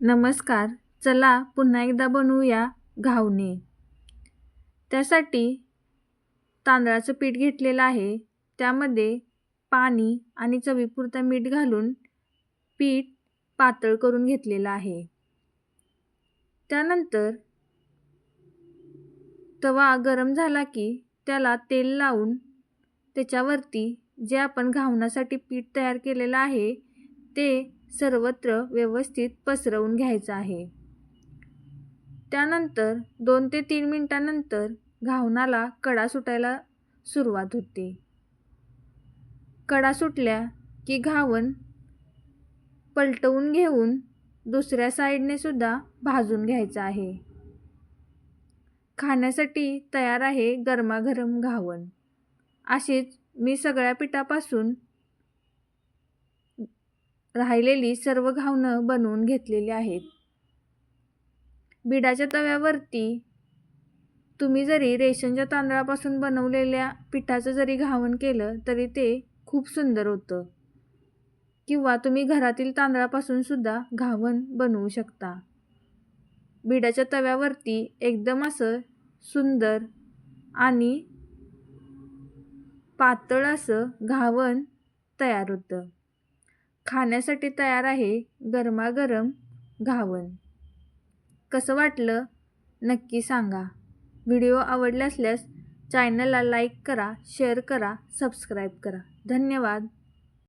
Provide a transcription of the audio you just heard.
नमस्कार चला पुन्हा एकदा बनवूया घावणे. त्यासाठी तांदळाचं पीठ घेतलेलं आहे. त्यामध्ये पाणी आणि चवीपुरतं मीठ घालून पीठ पातळ करून घेतलेलं आहे. त्यानंतर तवा गरम झाला की त्याला तेल लावून त्याच्यावरती जे आपण घावण्यासाठी पीठ तयार केलेलं आहे ते सर्वत्र व्यवस्थित पसरवून घ्यायचं आहे. त्यानंतर दोन ते तीन मिनटानंतर घावणाला कडा सुटायला सुरुवात होते. कडा सुटल्या की घावन पलटवून घेऊन दुसऱ्या साईडने सुद्धा भाजून घ्यायचं आहे. खाण्यासाठी तयार आहे गरमागरम घावन. असेच मी सगळ्या पिठापासून राहिलेली सर्व घावणं बनवून घेतलेली आहेत. बिडाच्या तव्यावरती तुम्ही जरी रेशनच्या तांदळापासून बनवलेल्या पिठाचं जरी घावन केलं तरी ते खूप सुंदर होतं. किंवा तुम्ही घरातील तांदळापासून सुद्धा घावन बनवू शकता. बिडाच्या तव्यावरती एकदम असं सुंदर आणि पातळ असं घावन तयार होतं. खाण्यासाठी तयार आहे गरमागरम घावन. कसं वाटलं? नक्की सांगा. व्हिडिओ आवडले असल्यास चॅनलला लाईक करा शेअर करा सबस्क्राईब करा. धन्यवाद.